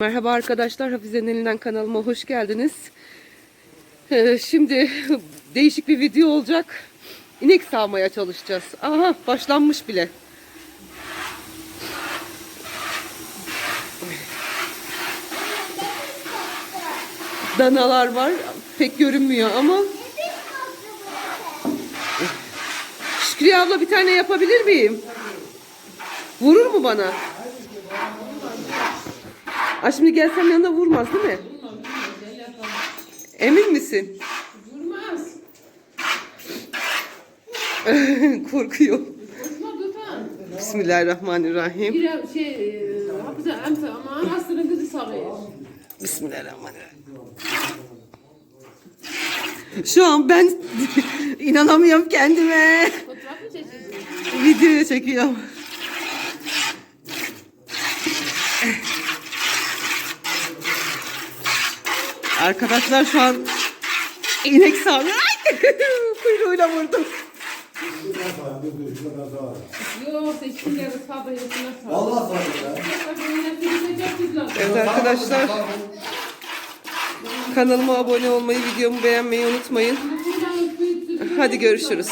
Merhaba arkadaşlar, Hafize'nin elinden kanalıma hoş geldiniz. Ee, Şimdi değişik bir video olacak. İnek sağmaya çalışacağız. Aha başlanmış bile. Danalar var. Pek görünmüyor ama. Şükriye abla bir tane yapabilir miyim? Vurur mu bana? Aa, şimdi gelsem yanına vurmaz değil mi? Emin misin? Vurmaz. Korkuyor. Korkma Gökhan. Bismillahirrahmanirrahim. Bir şey, e, hapıza emse ama hastanın kızı sarıyor. Bismillahirrahmanirrahim. Şu an ben inanamıyorum kendime. Fotoğraf mı çekiyorsun? Video çekiyorum. Arkadaşlar şu an inek sağlıyor. Kuyruğuyla vurdum. Yok, sabah. Allah sağlık ya. Evet arkadaşlar kanalıma abone olmayı, videomu beğenmeyi unutmayın. Hadi görüşürüz.